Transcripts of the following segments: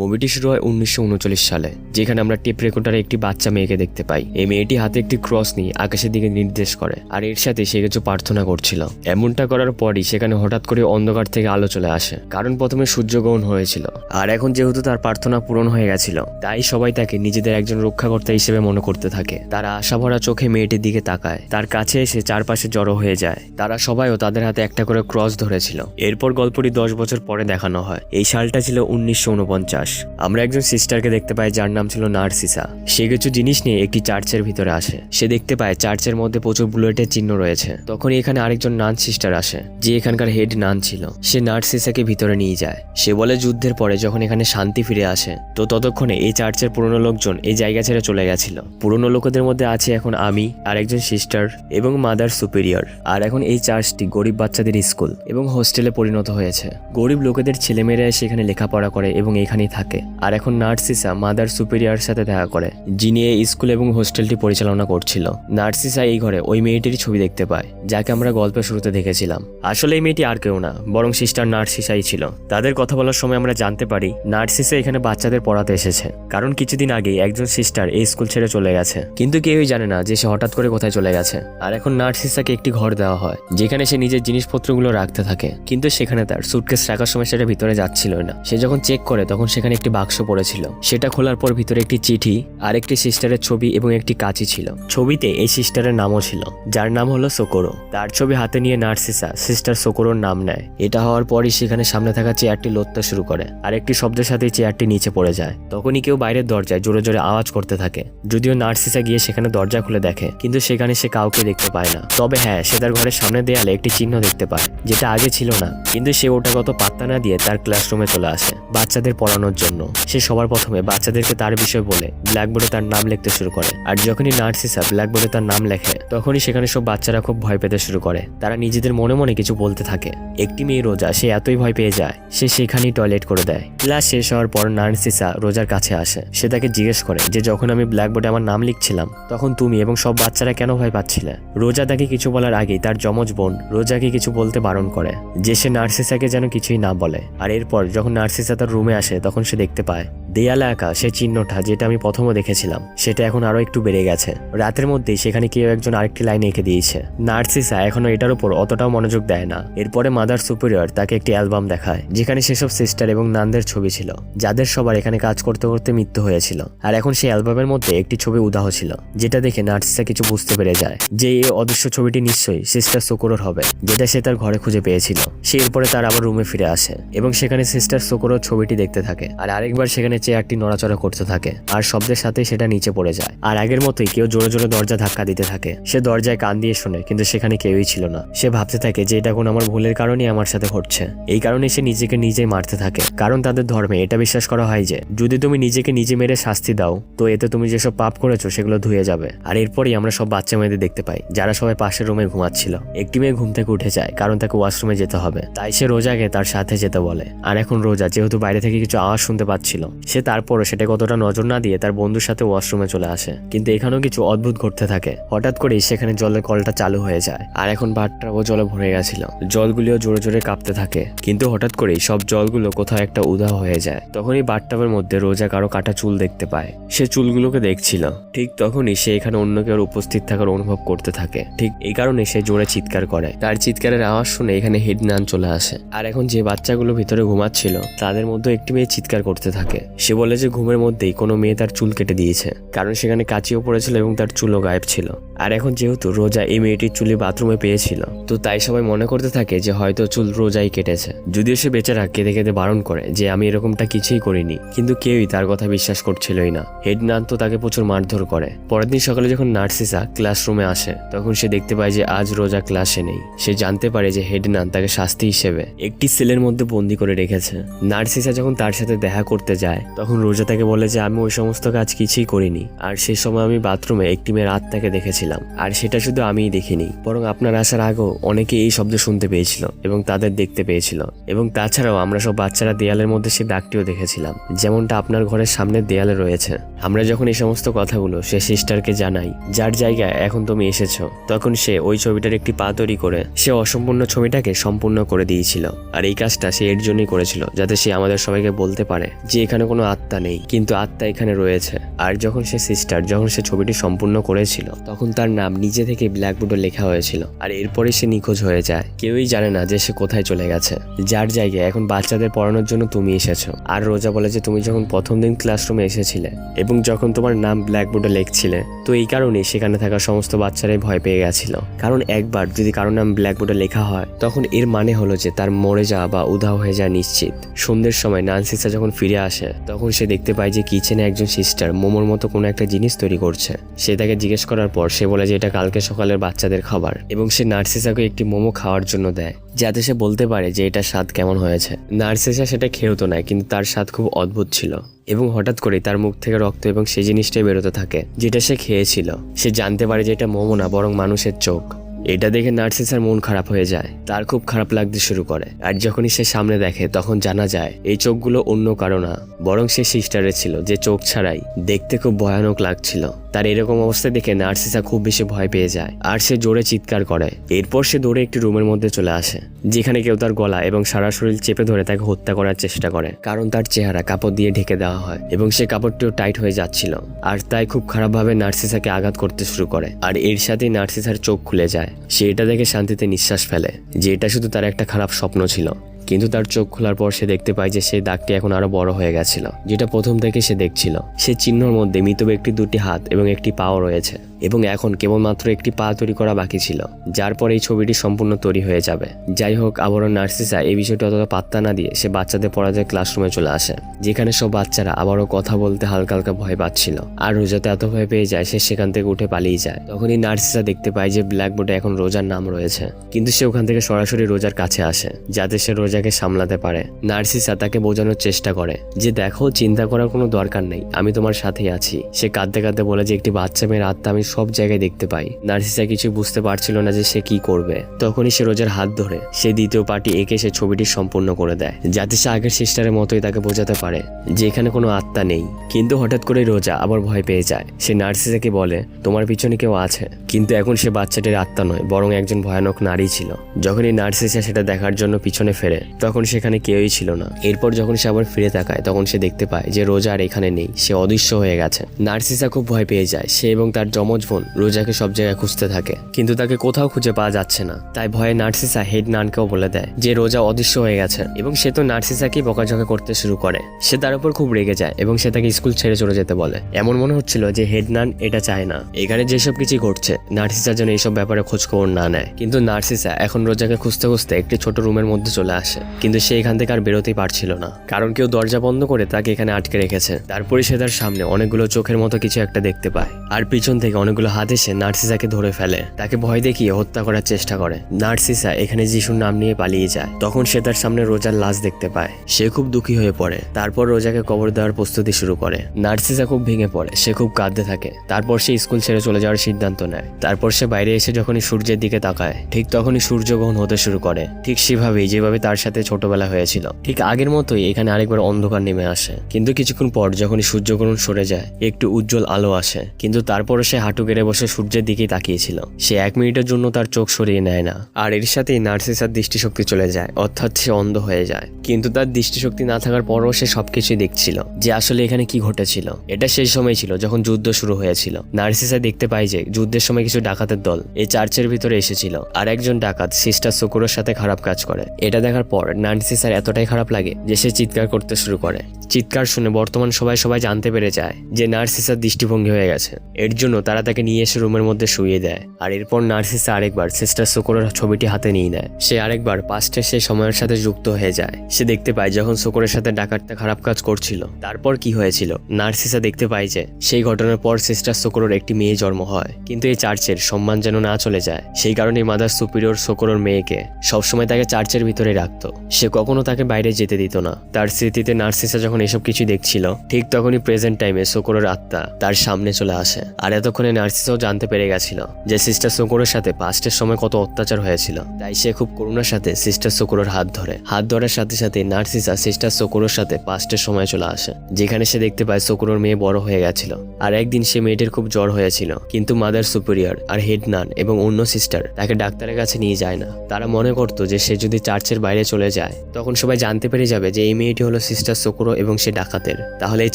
মুভিটি শুরু হয় উনিশশো উনচল্লিশ সালে, যেখানে আমরা টেপ রেকর্ডারে একটি বাচ্চা মেয়েকে দেখতে পাই। এই মেয়েটি হাতে একটি ক্রস নিয়ে আকাশের দিকে নির্দেশ করে, আর এর সাথে সে কিছু প্রার্থনা করছিল। এমনটা করার পরই সেখানে হঠাৎ করে অন্ধকার থেকে আলো চলে আসে, কারণ প্রথমে সূর্যগ্রহণ হয়েছিল। আর এখন যেহেতু তার প্রার্থনা পূরণ হয়ে গেছিল, তাই সবাই তাকে নিজেদের একজন রক্ষাকর্তা হিসেবে মনে করতে থাকে। তারা আশা ভরা চোখে মেয়েটির দিকে তাকায়। তার কাছে এসে চারপাশে জড়ো হয়ে যায়। তারা সবাইও তাদের হাতে একটা করে ক্রস ধরেছিল। এরপর গল্পটি দশ বছর পরে দেখানো হয়। এই সালটা ছিল উনিশশো উনপঞ্চাশ। উনপঞ্চাশ আমরা একজন সিস্টারকে দেখতে পাই, যার নাম ছিল নার্সিসা। সে কিছু জিনিস নিয়ে একটি চার্চের ভিতরে আসে। সে দেখতে পায়, চার্চের মধ্যে প্রচুর বুলেটের চিহ্ন রয়েছে। তখনই এখানে আরেকজন নান সিস্টার আসে, যে এখানকার হেড নান ছিল। সে নার্সিসাকে ভিতরে নিয়ে যায়। সে বলে, যুদ্ধের পরে যখন এখানে শান্তি ফিরে আসে, তো ততক্ষণে এই চার্চের পুরনো লোকজন এই জায়গা ছেড়ে চলে গেছিল। পুরনো লোকেদের মধ্যে আছে এখন আমি আর একজন সিস্টার এবং মাদার সুপিরিয়র আর এখন এই চার্চটি গরিব বাচ্চাদের স্কুল এবং হোস্টেলে পরিণত হয়েছে। গরিব লোকেদের ছেলেমেয়েরা এসে এখানে লেখাপড়া করে এবং এখানেই থাকে। আর এখন নার্সিসা মাদার সুপিরিয়র সাথে দেখা করে, যিনি এই স্কুল এবং হোস্টেলটি পরিচালনা করছিল। নার্সিসা এই ঘরে ওই মেয়েটির ছবি দেখতে পায়, যাকে আমরা গল্পের শুরুতে দেখেছিলাম। আসলে এই মেয়েটি আর কেউ না, বরং সিস্টার নার্সিসাই ছিল। তাদের কথা বলার সময় আমরা জানতে পারি, নার্সিসা এখানে বাচ্চাদের পড়াতে এসেছে। কারণ কিছুদিন আগেই একজন সিস্টার এই স্কুল ছেড়ে চলে গেছে। কিন্তু কেউই জানে না যে সে হঠাৎ করে কোথায় চলে গেছে। আর এখন নার্সিসাকে একটি ঘর দেওয়া হয়, যেখানে সে নিজের জিনিসপত্রগুলো রাখতে থাকে। কিন্তু সেখানে তার সুটকেস রাখার সময় সেটা ভিতরে যাচ্ছিল না। সে যখন চেক করে, তখন সেখানে একটি বাক্স পড়েছিল। সেটা খোলার পর ভিতরে একটি চিঠি আর একটি সিস্টারের ছবি এবং একটি কাঁচি ছিল। ছবিতে এই সিস্টারের নামও ছিল। যার নাম হলো সোকোরো। তার ছবি হাতে নিয়ে নার্সিসা, সিস্টার সোকোরোর নাম নেয়। এটা হওয়ার পরই সেখানে সামনে থাকা চেয়ারটি লড়তে শুরু করে। আর একটি শব্দের সাথে চেয়ারটি নিচে পড়ে যায়। তখনই কেউ বাইরের দরজায় জোরে জোরে আওয়াজ করতে থাকে। যদিও নার্সিসা গিয়ে সেখানে দরজা খুলে দেখে, কিন্তু সেখানে সে কাউকে দেখতে পায় না। তবে হ্যাঁ সে তার ঘরের সামনে দেয়ালে একটি চিহ্ন দেখতে পায়, যেটা আগে ছিল না। কিন্তু সে ওটা কত পাত্তা না দিয়ে তার ক্লাসরুমে চলে আসে। বাচ্চাদের পড়ানোর জন্য। সে সবার প্রথমে বাচ্চাদেরকে তার বিষয় বলে, ব্ল্যাকবোর্ডে তার নাম লিখতে শুরু করে। আর যখনই নার্সিসা ব্ল্যাকবোর্ডে তার নাম লেখে, তখনই সেখানে সব বাচ্চারা খুব ভয় পেতে শুরু করে। তারা নিজেদের মনে মনে কিছু বলতে থাকে। একটি মেয়ে রোজা, সে এতই ভয় পেয়ে যায়, সে সেখানেই টয়লেট করে দেয়। ক্লাস শেষ হওয়ার পর নার্সিসা রোজার কাছে আসে। সে তাকে জিজ্ঞেস করে যে, যখন আমি ব্ল্যাকবোর্ডে আমার নাম লিখছিলাম, তখন তুমি এবং সব বাচ্চারা কেন ভয় পাচ্ছিলে? রোজা তাকে কিছু বলার আগেই তার যমজ বোন রোজাকে কিছু বলতে বারণ করে, যে সে নার্সিসাকে যেন কিছুই না বলে। আর এরপর যখন নার্সিসা তার রুমে আসে, তখন সে দেখতে পায়। দেয়ালে আঁকা সে চিহ্নটা যেটা আমি প্রথমে দেখেছিলাম, সেটা এখন আরও একটু বেড়ে গেছে। রাতের মধ্যেই সেখানে কেউ একজন আরেকটি লাইন এঁকে দিয়েছে। নার্সিসা এখনও এটার উপর অতটাও মনোযোগ দেয় না। এরপরে মাদার সুপিরিয়র তাকে একটি অ্যালবাম দেখায়, যেখানে সেসব সিস্টার এবং নানদের ছবি ছিল, যাদের সবার এখানে কাজ করতে করতে মৃত্যু হয়েছিল। আর এখন সেই অ্যালবামের মধ্যে একটি ছবি উদাহ ছিল, যেটা দেখে নার্সিসা কিছু বুঝতে পেরে যায় যে এই অদৃশ্য ছবিটি নিশ্চয়ই সিস্টার সোকোরোর হবে, যেটা সে তার ঘরে খুঁজে পেয়েছিল। সে এরপরে তার আবার রুমে ফিরে আসে, এবং সেখানে সিস্টার সোকোরোর ছবিটি দেখতে থাকে। আর আরেকবার সেখানে চেয়ারটি নড়াচড়া করতে থাকে, আর শব্দের সাথে সেটা নিচে পড়ে যায়। আর আগের মতোই কেউ জোরে জোরে দরজা ধাক্কা দিতে থাকে। সে দরজায় কান দিয়ে শোনে, কিন্তু সেখানে কেউই ছিল না। সে ভাবতে থাকে যে এটা কোন আমার ভুলের কারণেই আমার সাথে ঘটছে। এই কারণে সে নিজেকে নিজেই মারতে থাকে। কারণ তাদের ধর্মে এটা বিশ্বাস করা হয় যে, যদি তুমি নিজেকে নিজে মেরে শাস্তি দাও, তো এতে তুমি যেসব পাপ করেছ সেগুলো ধুয়ে যাবে। আর এরপরই আমরা সব বাচ্চা মেয়েদের দেখতে পাই, যারা সবাই পাশের রুমে ঘুমাচ্ছিল। একটি মেয়ে ঘুম থেকে উঠে যায়, কারণ তাকে ওয়াশরুমে যেতে হবে। তাই সে রোজাকে তার সাথে যেতে বলে। আর এখন রোজা, যেহেতু বাইরে থেকে কিছু আওয়াজ শুনতে পাচ্ছিল সে তারপরও সেটা কতটা নজর না দিয়ে তার বন্ধুর সাথে ওয়াশরুমে চলে আসে। কিন্তু এখানেও কিছু অদ্ভুত ঘটতে থাকে। হঠাৎ করেই সেখানে জলের কলটা চালু হয়ে যায়। আর এখন বাটটাও জলে ভরে গেছিল। জলগুলিও জোরে জোরে কাঁপতে থাকে। কিন্তু হঠাৎ করেই সব জলগুলো কোথাও একটা উধাও হয়ে যায়। তখনই বাটটাবের মধ্যে রোজা কারও কাটা চুল দেখতে পায়। সে চুলগুলোকে দেখছিল। ঠিক তখনই সে এখানে অন্য কেউ উপস্থিত থাকার অনুভব করতে থাকে। ঠিক এই কারণে সে জোরে চিৎকার করে। তার চিৎকারের আওয়াজ শুনে এখানে হেড নান চলে আসে। আর এখন যে বাচ্চাগুলো ভিতরে ঘুমাচ্ছিল, তাদের মধ্যে একটি মেয়ে চিৎকার করতে থাকে। সে বলে যে ঘুমের মধ্যেই কোনো মেয়ে তার চুল কেটে দিয়েছে, কারণ সেখানে কাঁচিও পড়েছিল এবং তার চুলও গায়েব ছিল। আর এখন যেহেতু রোজা এই মেয়েটির চুলি বাথরুমে পেয়েছিল, তো তাই সবাই মনে করতে থাকে যে হয়তো চুল রোজাই কেটেছে। যদিও সে বেচারা কেঁদে কেঁদে বারণ করে যে আমি এরকমটা কিছুই করিনি, কিন্তু কেউই তার কথা বিশ্বাস করছিলই না। হেড নান তো তাকে প্রচুর মারধর করে। পরের দিন সকালে যখন নার্সিসা ক্লাসরুমে আসে, তখন সে দেখতে পায় যে আজ রোজা ক্লাসে নেই। সে জানতে পারে যে হেড নান তাকে শাস্তি হিসেবে একটি সেলের মধ্যে বন্দি করে রেখেছে। নার্সিসা যখন তার সাথে দেখা করতে যায় তখন রোজা তাকে বলে যে, আমি ওই সমস্ত কাজ কিছুই করিনি। আর সেই সময় আমি বাথরুমে একটি মেয়ের আত্মাকে দেখেছিলাম। আর সেটা শুধু আমিই দেখিনি, বরং আপনার আসার আগেও অনেকে এই শব্দ শুনতে পেয়েছিল এবং তাদের দেখতে পেয়েছিল। এবং তাছাড়াও আমরা সব বাচ্চারা দেয়ালের মধ্যে সে দাগটিও দেখেছিলাম, যেমনটা আপনার ঘরের সামনে দেয়ালে রয়েছে। আমরা যখন এই সমস্ত কথাগুলো সে সিস্টারকে জানাই, যার জায়গায় এখন তুমি এসেছ, তখন সে ওই ছবিটার একটি পা তৈরি করে সে অসম্পূর্ণ ছবিটাকে সম্পূর্ণ করে দিয়েছিল। আর এই কাজটা সে এর জন্যই করেছিল, যাতে সে আমাদের সবাইকে বলতে পারে যে, এখানে কোনো আত্মা নেই। কিন্তু আত্মা এখানে রয়েছে। আর যখন সে সিস্টার যখন সে ছবিটি সম্পূর্ণ করেছিল, তখন তার নাম নিজে থেকে ব্ল্যাকবোর্ডে লেখা হয়েছিল। আর এরপরে সে নিখোঁজ হয়ে যায়। কেউই জানে না যে সে কোথায় চলে গেছে। যার জায়গায় এখন বাচ্চাদের পড়ানোর জন্য তুমি এসেছ। আর রোজা বলে যে তুমি যখন প্রথম দিন ক্লাসরুমে এসেছিলে, এবং যখন তোমার নাম ব্ল্যাকবোর্ডে লিখছিলে, তো এই কারণেই সেখানে থাকা সমস্ত বাচ্চারাই ভয় পেয়ে গেছিল। কারণ একবার যদি কারোর নাম ব্ল্যাকবোর্ডে লেখা হয়, তখন এর মানে হলো যে তার মরে যাওয়া বা উধাও হয়ে যাওয়া নিশ্চিত। সন্ধ্যের সময় নানসিসা যখন ফিরে আসে তখন সে দেখতে পায় যে কিচেনে একজন সিস্টার মোমোর মতো কোনো একটা জিনিস তৈরি করছে। সে তাকে জিজ্ঞেস করার পর সে বলে যে এটা কালকে সকালের বাচ্চাদের খাবার এবং সে নার্সিসাকে একটি মোমো খাওয়ার জন্য দেয়, যাতে সে বলতে পারে যে এটা স্বাদ কেমন হয়েছে। নার্সিসা সেটা খেয়েও নয়, কিন্তু তার স্বাদ খুব অদ্ভুত ছিল এবং হঠাৎ করে তার মুখ থেকে রক্ত এবং সেই জিনিসটাই বেরোতে থাকে, যেটা সে খেয়েছিল। সে জানতে পারে যে এটা মোমো না, বরং মানুষের চোখ। এটা দেখে নার্সিসার মন খারাপ হয়ে যায়। তার খুব খারাপ লাগতে শুরু করে। আর যখনই সে সামনে দেখে, তখন জানা যায়, এই চোখগুলো অন্য কারও না। বরং সে সিস্টারের ছিল, যে চোখ ছাড়াই। দেখতে খুব ভয়ানক লাগছিল। তার এরকম অবস্থা দেখে নার্সিসা খুব বেশি ভয় পেয়ে যায় আর সে জোরে চিৎকার করে। এরপর সে দৌড়ে একটি রুমের মধ্যে চলে আসে, যেখানে কেউ তার গলা এবং সারা শরীর চেপে ধরে তাকে হত্যা করার চেষ্টা করে, কারণ তার চেহারা কাপড় দিয়ে ঢেকে দেওয়া হয় এবং সে কাপড়টিও টাইট হয়ে যাচ্ছিল। আর তাই খুব খারাপভাবে নার্সিসাকে আঘাত করতে শুরু করে। আর এর সাথেই নার্সিসার চোখ খুলে যায়। সে এটা দেখে শান্তিতে নিঃশ্বাস ফেলে যে এটা শুধু তার একটা খারাপ স্বপ্ন ছিল। কিন্তু তার চোখ খোলার পর সে দেখতে পায় যে সেই দাগটি এখন আরও বড় হয়ে গেছিল। যেটা প্রথম থেকে সে দেখছিল। সে চিহ্নর মধ্যে মৃত ব্যক্তির দুটি হাত এবং একটি পাও রয়েছে। এবং এখন কেবলমাত্র একটি পা তৈরি করা বাকি ছিল, যার পর এই ছবিটি সম্পূর্ণ তৈরি হয়ে যাবে। যাই হোক আবারও নার্সিসা এই বিষয়টি অতটা পাত্তা না দিয়ে সে বাচ্চাদের পড়াতে ক্লাসরুমে চলে আসে, যেখানে সব বাচ্চারা আবারও কথা বলতে হালকা হালকা ভয় পাচ্ছিল। আর রোজাতে এত ভয় পেয়ে যায়, সে সেখান থেকে উঠে পালিয়ে যায়। তখনই নার্সিসা দেখতে পায় যে ব্ল্যাকবোর্ডে এখন রোজার নাম রয়েছে, কিন্তু সে ওখান থেকে সরাসরি রোজার কাছে আসে, যাতে সে রোজাকে সামলাতে পারে। নার্সিসা তাকে বোঝানোর চেষ্টা করে যে, দেখো, চিন্তা করার কোনো দরকার নেই, আমি তোমার সাথেই আছি। সে কাঁদতে কাঁদতে বলে যে, একটি বাচ্চা মেয়ের আত্মা আমি সব জায়গায় দেখতে পাই। নার্সিসা কিছু বুঝতে পারছিল না যে সে কি করবে। তখনই সে রোজার হাত ধরে সে দ্বিতীয় পার্টি এঁকে সে ছবিটি সম্পূর্ণ করে দেয়, যাতে সে আগের সিস্টারের মতোই তাকে বোঝাতে পারে যে এখানে কোনো আত্মা নেই। কিন্তু হঠাৎ করে রোজা আবার ভয় পেয়ে যায়। সে নার্সিসাকে বলে, তোমার পিছনে কেউ আছে? কিন্তু এখন সে বাচ্চাটির আত্মা নয়, বরং একজন ভয়ানক নারী ছিল। যখনই নার্সিসা সেটা দেখার জন্য পিছনে ফেরে, তখন সেখানে কেউই ছিল না। এরপর যখন সে আবার ফিরে তাকায়, তখন সে দেখতে পায় যে রোজা আর এখানে নেই, সে অদৃশ্য হয়ে গেছে। নার্সিসা খুব ভয় পেয়ে যায়, সে এবং তার যমজ বোন রোজাকে সব জায়গায় খুঁজতে থাকে। কিন্তু তাকে কোথাও খুঁজে পাওয়া যাচ্ছে না। তাই ভয়ে নার্সিসা হেড নানকেও বলে দেয় যে রোজা অদৃশ্য হয়ে গেছে এবং সে তো নার্সিসাকেই বকাঝকা করতে শুরু করে। সে তার উপর খুব রেগে যায় এবং সে তাকে স্কুল ছেড়ে চলে যেতে বলে। এমন মনে হচ্ছিল যে হেড নান এটা চায় না। এখানে যেসব কিছু ঘটছে, নার্সিসা যেন এইসব ব্যাপারে খোঁজ খবর না নেয়। কিন্তু নার্সিসা এখন রোজাকে খুঁজতে খুঁজতে একটি ছোট রুমের মধ্যে চলে আসে। কিন্তু সে এখান থেকে আর বেরোতেই পারছিল না। কারণ কেউ দরজা বন্ধ করে তাকে এখানে আটকে রেখেছে। তারপরে সে তার সামনে অনেকগুলো চোখের মতো কিছু একটা দেখতে পায়। আর পিছন থেকে অনেকগুলো হাত এসে নার্সিসাকে ধরে ফেলে। তাকে ভয় দেখিয়ে হত্যা করার চেষ্টা করে। নার্সিসা এখানে যিশুর নাম নিয়ে পালিয়ে যায়। তখন সে তার সামনে রোজার লাশ দেখতে পায়। সে খুব দুঃখী হয়ে পড়ে। তারপর রোজাকে কবর দেওয়ার প্রস্তুতি শুরু করে। নার্সিসা খুব ভেঙে পড়ে। সে খুব কাঁদতে থাকে। তারপর সে স্কুল ছেড়ে চলে যাওয়ার সিদ্ধান্ত নেয়। তারপর সে বাইরে এসে যখনই সূর্যের দিকে তাকায়, ঠিক তখনই সূর্যগ্রহণ হতে শুরু করে। ঠিক সেভাবেই, যেভাবে তার সাথে ছোটবেলা হয়েছিল। ঠিক আগের মতোই এখানে আরেকবার অন্ধকার নেমে আসে। কিন্তু কিছুক্ষণ পর যখনই সূর্যগ্রহণ সরে যায়, একটু উজ্জ্বল আলো আসে। কিন্তু তারপরও সে হাঁটু গেড়ে বসে সূর্যের দিকেই তাকিয়েছিল। সে এক মিনিটের জন্য তার চোখ সরিয়ে নেয় না, আর এর সাথেই নার্সিসার দৃষ্টিশক্তি চলে যায়, অর্থাৎ সে অন্ধ হয়ে যায়। কিন্তু তার দৃষ্টিশক্তি না থাকার পরও সে সবকিছুই দেখছিল, যে আসলে এখানে কি ঘটেছিল। এটা সেই সময় ছিল যখন যুদ্ধ শুরু হয়েছিল। নার্সিসা দেখতে পায় যে যুদ্ধের সময় কিছু ডাকাতের দল এই চার্চের ভিতরে এসেছিল, আর একজন ডাকাত সিস্টার শুকুরের সাথে খারাপ কাজ করে। এটা দেখার পর নার্সিসার এতটাই খারাপ লাগে যে সে চিৎকার করতে শুরু করে। চিৎকার শুনে বর্তমান সবাই সবাই জানতে পেরে যায় যে নার্সিসার দৃষ্টিভঙ্গি হয়ে গেছে। এর জন্য তারা তাকে নিয়ে এসে রুমের মধ্যে শুয়ে দেয়। আর এরপর নার্সিসা আরেকবার সিস্টার শুকুরের ছবিটি হাতে নিয়ে নেয়। সে আরেকবার পাস্টে সে সময়ের সাথে যুক্ত হয়ে যায়। সে দেখতে পায় যখন শুকুরের সাথে ডাকাতটা খারাপ কাজ করছিল। তারপর কি হয়েছিল? নার্সিসা দেখতে পায় যে সেই ঘটনার পর সিস্টার শুকুরের একটি মেয়ে জন্ম হয়। কিন্তু এই চার্চের সম্মান যেন না চলে যায়। সেই কারণে মাদার সুপিরিয়র শুকুরের মেয়েকে সবসময় তাকে চার্চের ভিতরে রাখতো। সে কখনো তাকে বাইরে যেতে দিত না। তার স্মৃতিতে নার্সিসা যখন এসব কিছু দেখছিল, ঠিক তখনই প্রেজেন্ট টাইমে শুকুরের আত্মা তার সামনে চলে আসে। আর এতক্ষণে নার্সিসাও জানতে পেরে গেছিল যে সিস্টার শুকুরের সাথে পাস্টের সময় কত অত্যাচার হয়েছিল। তাই সে খুব করুণার সাথে সিস্টার শুকুরের হাত ধরে। হাত ধরার সাথে সাথে নার্সিসা সিস্টার শুকুরের সাথে পাস্টের সময় চলে আসে, যেখানে সে দেখতে পায় শুকুরের মেয়ে বড় হয়ে গেছিল। আর একদিন সে মেয়েটির খুব জ্বর হয়েছিল, কিন্তু মাদার সুপিরিয়র আর হেড নান এবং অন্য সিস্টার তাকে ডাক্তারের কাছে নিয়ে যায় না। তারা মনে করতো যে সে যদি চার্চের বাইরে চলে যায়, তখন সবাই জানতে পেরে যাবে যে এই মেয়েটি হলো সিস্টার শুকুরো এবং সে ডাকাতের। তাহলে এই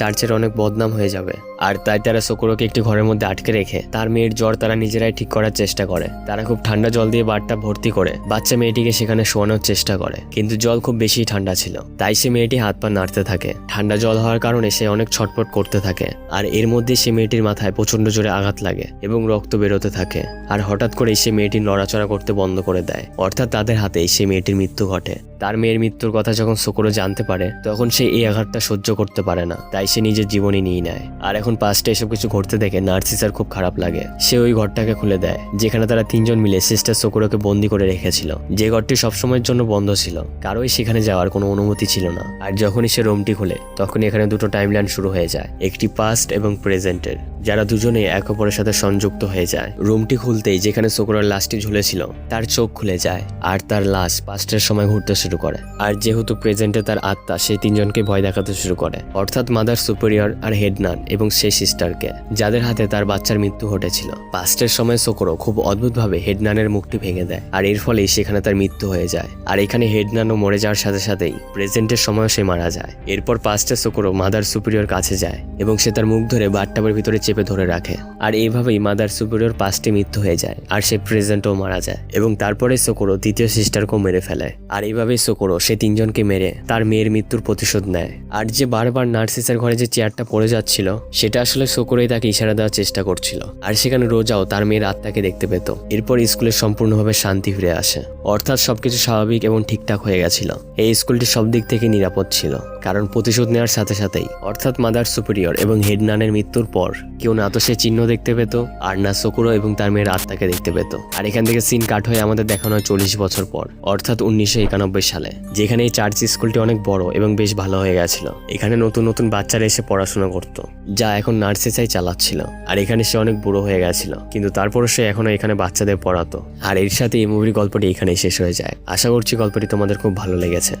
চার্চের অনেক বদনাম হয়ে যাবে। আর তাই তারা শোকরোকে একটি ঘরের মধ্যে আটকে রেখে তার মেয়ের জ্বর তারা নিজেরাই ঠিক করার চেষ্টা করে। তারা খুব ঠান্ডা জল দিয়ে বারটা ভর্তি করে। বাচ্চা মেয়েটিকে সেখানে শোয়ানোর চেষ্টা করে। কিন্তু জল খুব বেশি ঠান্ডা ছিল। তাই সে মেয়েটি হাত পা নাড়তে থাকে। ঠান্ডা জল হওয়ার কারণে সে অনেক ছটপট করতে থাকে। আর এর মধ্যে সে মেয়েটির মাথায় প্রচণ্ড জোরে আঘাত লাগে এবং রক্ত বেরোতে থাকে। আর হঠাৎ করে সে মেয়েটি নড়াচড়া করতে বন্ধ করে দেয়। অর্থাৎ তাদের হাতেই সে মেয়েটির মৃত্যু ঘটে। তার মেয়ের মৃত্যুর কথা যখন শোকরো জানতে পারে, তখন সে এই আঘাতটা সহ্য করতে পারে না। তাই সে নিজের জীবনই নিয়ে নেয়। আর এখন পাঁচটা এসব কিছু ঘটতে দেখে নার্সিসার খুব খারাপ লাগে। সে ওই ঘরটাকে খুলে দেয়, যেখানে তারা তিনজন মিলে সিস্টার শোকরোকে বন্দি করে রেখেছিল। যে ঘরটি সবসময়ের জন্য বন্ধ ছিল, কারোই সেখানে যাওয়ার কোনো অনুমতি ছিল না। আর যখনই সে রুমটি খুলে, তখনই এখানে দুটো টাইমলাইন শুরু হয়ে যায়, একটি পাস্ট এবং প্রেজেন্টের যারা দুজনেই এক অপরের সাথে সংযুক্ত হয়ে যায়। রুমটি খুলতেই যেখানে শোকরার লাশটি ঝুলেছিল, তার চোখ খুলে যায়, আর তার লাশ পাস্টের সময় ঘুরতে শুরু করে। আর যেহেতু প্রেজেন্টে তার আত্মা, সেই তিনজনকে ভয় দেখাতে শুরু করে। অর্থাৎ মাদার সুপেরিয়র আর হেডনান এবং সেই সিস্টারকে, যাদের হাতে তার বাচ্চার মৃত্যু ঘটেছিল। পাস্টের সময় শোকরো খুব অদ্ভুতভাবে হেডনানের মুখটি ভেঙে দেয়, আর এর ফলেই সেখানে তার মৃত্যু হয়ে যায়। আর এখানে হেডনানও মরে যাওয়ার সাথে সাথেই প্রেজেন্টের সময় সে মারা যায়। এরপর পাস্টে শোকরো মাদার সুপেরিয়র কাছে যায়, এবং সে তার মুখ ধরে বাথটাবের ভিতরে চেপে ধরে রাখে। আর এইভাবেই মাদার সুপেরিয়র পাঁচটি মৃত্যু হয়ে যায়, আর সে প্রেজেন্টও মারা যায়। এবং তারপরে সোকোরো দ্বিতীয় সিস্টারকেও মেরে ফেলে। আর এইভাবেই সোকোরো সে তিনজনকে মেরে তার মেয়ের মৃত্যুর প্রতিশোধ নেয়। আর যে বারবার নার্সিসের ঘরে যে চেয়ারটা পড়ে যাচ্ছিল সেটা আসলে সোকোরোই তাকে ইশারা দেওয়ার চেষ্টা করছিল। আর সেখানে রোজাও তার মেয়ের আত্মাকে দেখতে পেত। এরপর স্কুলে সম্পূর্ণভাবে শান্তি ফিরে আসে। অর্থাৎ সবকিছু স্বাভাবিক এবং ঠিকঠাক হয়ে গেছিল। এই স্কুলটি সব দিক থেকে নিরাপদ ছিল, কারণ প্রতিশোধ নেওয়ার সাথে সাথেই। অর্থাৎ মাদার সুপিরিয়র এবং হেডনানের মৃত্যুর পর কেউ না তো সে চিহ্ন দেখতে পেত, আর না শকুরো এবং তার মেয়ের আত্মাকে দেখতে পেত। আর এখান থেকে সিন কাট হয়ে আমাদের দেখানো হয় চল্লিশ বছর পর, অর্থাৎ উনিশশো একানব্বই সালে, যেখানে এই চার্চ স্কুলটি অনেক বড় এবং বেশ ভালো হয়ে গেছিল। এখানে নতুন নতুন বাচ্চারা এসে পড়াশোনা করত, যা এখন নার্সে চাই চালাচ্ছিল। আর এখানে সে অনেক বুড়ো হয়ে গেছিল, কিন্তু তারপরও সে এখনও এখানে বাচ্চাদের পড়াতো। আর এর সাথে এই মুভির গল্পটি এখানেই শেষ হয়ে যায়। আশা করছি গল্পটি তোমাদের খুব ভালো লেগেছে।